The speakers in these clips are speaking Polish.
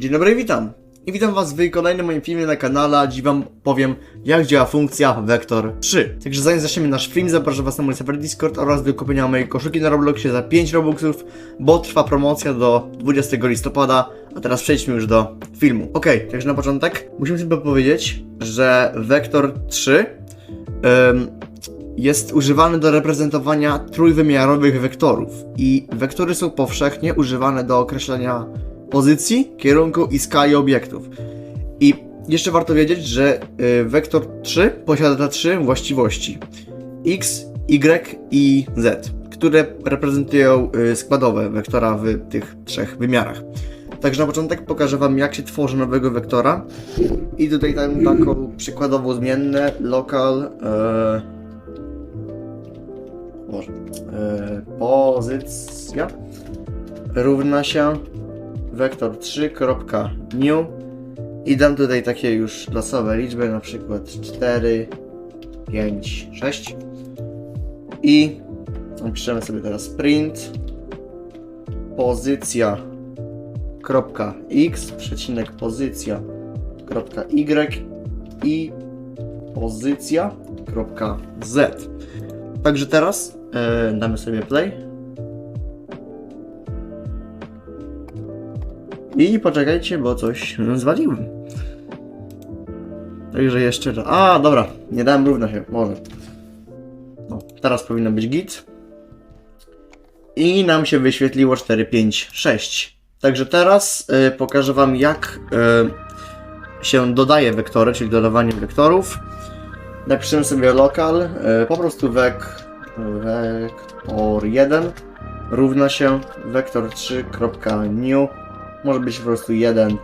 Dzień dobry, witam. I witam was w kolejnym moim filmie na kanale, dziś wam powiem, jak działa funkcja Vector 3. Także zanim zaczniemy nasz film, zapraszam was na mój serwer Discord oraz do kupienia mojej koszulki na Robloxie za 5 Robuxów, bo trwa promocja do 20 listopada, a teraz przejdźmy już do filmu. Ok, także na początek musimy sobie powiedzieć, że Vector 3 em, jest używany do reprezentowania trójwymiarowych wektorów i wektory są powszechnie używane do określenia pozycji, kierunku i skali obiektów. I jeszcze warto wiedzieć, że y, wektor 3 posiada trzy właściwości x, y i z, które reprezentują y, składowe wektora w tych trzech wymiarach. Także na początek pokażę Wam, jak się tworzy nowego wektora. I tutaj dam taką przykładową zmiennę local. E, może. E, pozycja równa się wektor 3.new i dam tutaj takie już losowe liczby, na przykład 4, 5, 6 i napiszemy sobie teraz print. Pozycja kropka x przecinek pozycja kropka y i pozycja kropka z. Także teraz e, damy sobie play I poczekajcie, bo coś zwaliłem. Także jeszcze raz. A, dobra, nie dałem równa się, może. No, teraz powinno być git. I nam się wyświetliło 4, 5, 6. Także teraz y, pokażę Wam, jak y, się dodaje wektory, czyli dodawanie wektorów. Napiszemy sobie lokal, y, po prostu wek, wektor 1 równa się wektor 3.new może być po prostu 1,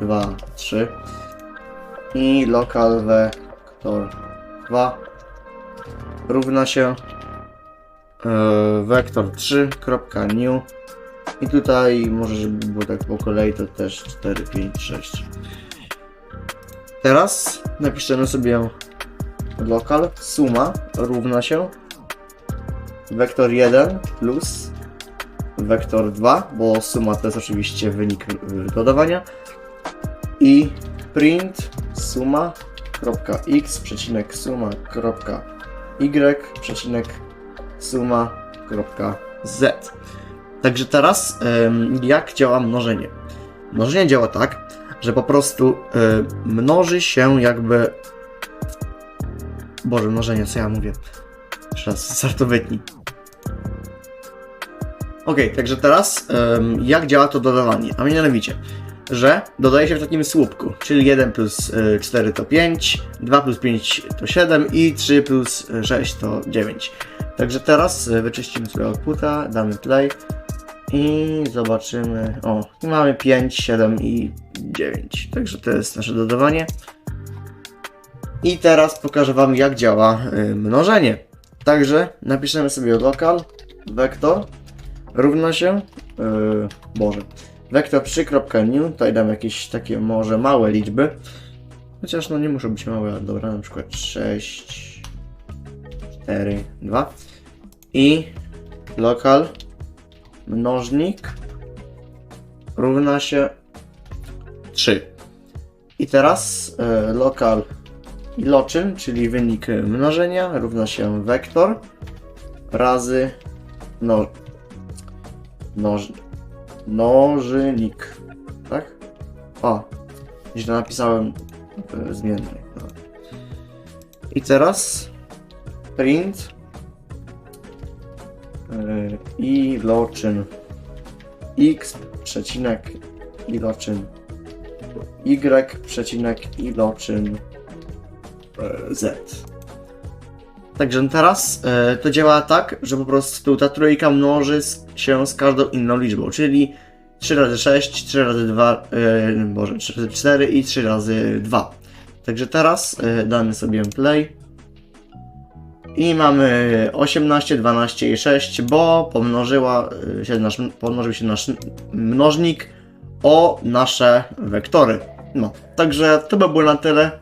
2, 3 i local vector 2 równa się e, vector 3.new i tutaj może żeby było tak po kolei to też 4, 5, 6 teraz napiszemy sobie local suma równa się. Vector 1 plus wektor 2, bo suma to jest oczywiście wynik dodawania i print suma x przecinek suma y przecinek suma z. Także teraz jak działa mnożenie? Mnożenie działa tak, że po prostu mnoży się jakby Boże, mnożenie, co ja mówię? Jeszcze raz, starto wytnij. Ok, także teraz em, jak działa to dodawanie? A mianowicie, że dodaje się w takim słupku, czyli 1 plus y, 4 to 5, 2 plus 5 to 7 i 3 plus 6 to 9. Także teraz y, wyczyścimy sobie outputa, damy play i zobaczymy. O, i mamy 5, 7 i 9. Także to jest nasze dodawanie. I teraz pokażę Wam, jak działa y, mnożenie. Także napiszemy sobie local vector równa się, yy, Boże, vector 3.new, tutaj dam jakieś takie może małe liczby, chociaż no nie muszą być małe, ale dobra, na przykład 6, 4, 2 i local mnożnik równa się 3. I teraz yy, local iloczyn, czyli wynik mnożenia równa się wektor razy no, Noż... Nożynik. Tak? O. Źle napisałem w zmiennej. Dobra. I teraz print yy, iloczyn x przecinek iloczyn y przecinek iloczyn yy, z. Także teraz e, to działa tak, że po prostu ta trójka mnoży się z każdą inną liczbą, czyli 3 razy 6, 3 razy 2, e, boże, 3 razy 4 i 3 razy 2. Także teraz e, damy sobie play. I mamy 18, 12 i 6, bo pomnożyła e, się nasz, pomnożył się nasz mnożnik o nasze wektory. No, także to by było na tyle.